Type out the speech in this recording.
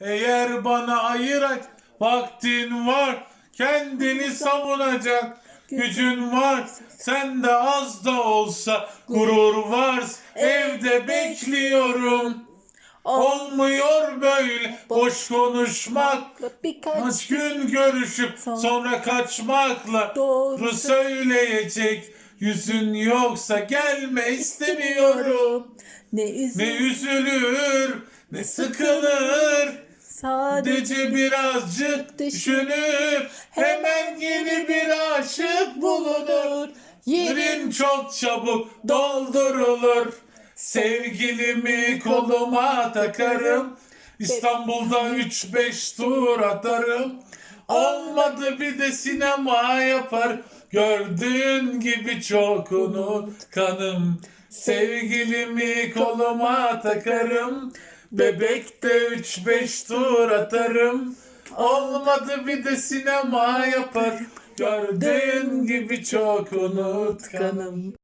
Eğer bana ayırak vaktin var, kendini savunacak gücün var. Sende az da olsa gurur var. Evde bekliyorum. Olmuyor böyle boş konuşmak. birkaç Kaç gün görüşüp sonra kaçmakla doğru söyleyecek yüzün yoksa gelme istemiyorum. ne Ne üzül üzülür ne sıkılır sadece birazcık düşünür Hemen yeni bir aşık bulunur. Yerin çok çabuk doldurulur. Sevgilimi koluma takarım. İstanbul'da 3-5 tur atarım. Olmadı bir de sinema yapar. Gördüğün gibi çok unutkanım. Sevgilimi koluma takarım Bebekte 3-5 tur atarım. Olmadı bir de sinema yapar. Gördüğün gibi çok unutkanım